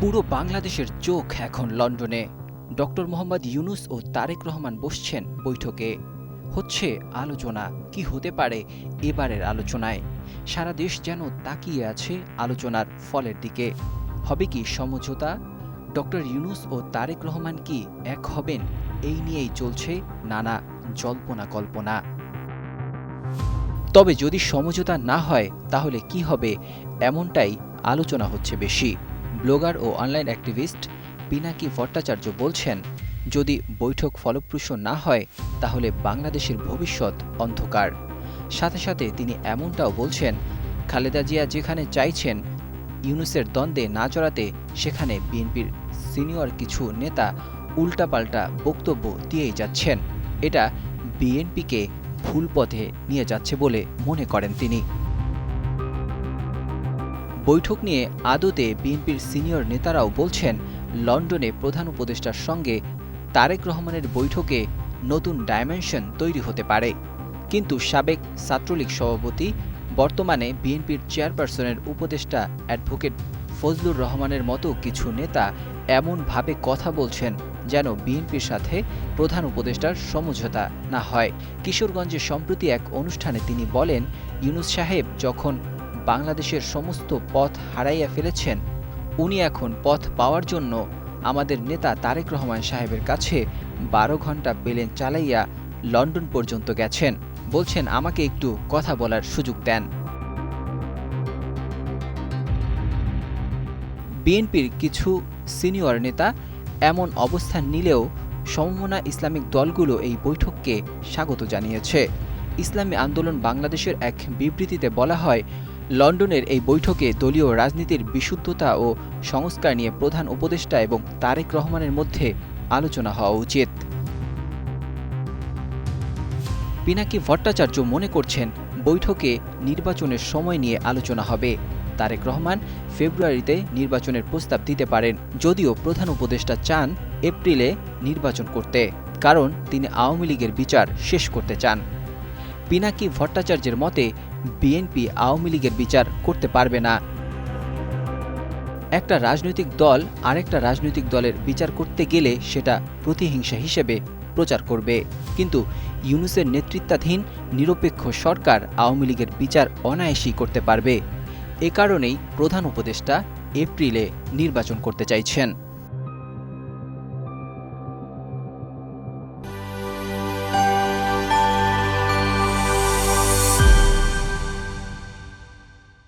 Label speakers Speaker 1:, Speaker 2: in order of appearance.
Speaker 1: পুরো বাংলাদেশের চোখ এখন লন্ডনে। ডক্টর মোহাম্মদ ইউনুস ও তারেক রহমান বসছেন বৈঠকে। হচ্ছে আলোচনা, কি হতে পারে এবারের আলোচনায়। সারা দেশ যেন তাকিয়ে আছে আলোচনার ফলের দিকে। হবে কি সমঝোতা? ডক্টর ইউনুস ও তারেক রহমান কি এক হবেন? এই নিয়েই চলছে নানা জল্পনা কল্পনা তবে যদি সমঝোতা না হয়, তাহলে কি হবে? এমনটাই আলোচনা হচ্ছে বেশি। ব্লগার ও অনলাইন অ্যাক্টিভিস্ট পিনাকি ভট্টাচার্য বলছেন, যদি বৈঠক ফলপ্রসূ না হয়, তাহলে বাংলাদেশের ভবিষ্যৎ অন্ধকার। সাথে সাথে তিনি এমনটাও বলছেন, খালেদা জিয়া যেখানে চাইছেন, ইউনুসের দ্বন্দ্বে না জড়াতে সেখানে বিএনপির সিনিয়র কিছু নেতা উল্টাপাল্টা বক্তব্য দিয়েই যাচ্ছেন। এটা বিএনপিকে ভুল পথে নিয়ে যাচ্ছে বলে মনে করেন তিনি। বৈঠক নিয়ে আদতে বিএনপির সিনিয়র নেতারাও বলছেন, লন্ডনে প্রধান উপদেষ্টার সঙ্গে তারেক রহমানের বৈঠকে নতুন ডাইমেনশন তৈরি হতে পারে। কিন্তু সাবেক ছাত্রলীগ সভাপতি, বর্তমানে বিএনপির চেয়ারপারসনের উপদেষ্টা অ্যাডভোকেট ফজলুর রহমানের মতো কিছু নেতা এমনভাবে কথা বলছেন যেন বিএনপির সাথে প্রধান উপদেষ্টার সমঝোতা না হয়। কিশোরগঞ্জে সম্প্রতি এক অনুষ্ঠানে তিনি বলেন, ইউনুস সাহেব যখন বাংলাদেশের সমস্ত পথ হারাইয়া ফেলেছেন। উনি এখন পথ পাওয়ার জন্য আমাদের নেতা তারেক রহমান সাহেবের কাছে বারো ঘণ্টা প্লেন চালাইয়া লন্ডন পর্যন্ত গেছেন। বলছেন, আমাকে একটু কথা বলার সুযোগ দেন। বিএনপির কিছু সিনিয়র নেতা এমন অবস্থান নিলেও সমমনা ইসলামিক দলগুলো এই বৈঠককে স্বাগত জানিয়েছে। ইসলামী আন্দোলন বাংলাদেশের এক বিবৃতিতে বলা হয় লন্ডনের এই বৈঠকে দলীয় রাজনীতির বিশুদ্ধতা ও সংস্কার নিয়ে প্রধান উপদেষ্টা এবং তারেক রহমানের মধ্যে আলোচনা হওয়া উচিত। পিনাকি ভট্টাচার্য মনে করছেন, বৈঠকে নির্বাচনের সময় নিয়ে আলোচনা হবে। তারেক রহমান ফেব্রুয়ারিতে নির্বাচনের প্রস্তাব দিতে পারেন, যদিও প্রধান উপদেষ্টা চান এপ্রিলে নির্বাচন করতে, কারণ তিনি আওয়ামী লীগের বিচার শেষ করতে চান। পিনাকি ভট্টাচার্যের মতে বিএনপি আওয়ামী লীগের বিচার করতে পারবে না। একটা রাজনৈতিক দল আরেকটা রাজনৈতিক দলের বিচার করতে গেলে সেটা প্রতিহিংসা হিসেবে প্রচার করবে। কিন্তু ইউনুসের নেতৃত্বাধীন নিরপেক্ষ সরকার আওয়ামী লীগের বিচার অনায়াসই করতে পারবে। এ কারণেই প্রধান উপদেষ্টা এপ্রিলে নির্বাচন করতে চাইছেন।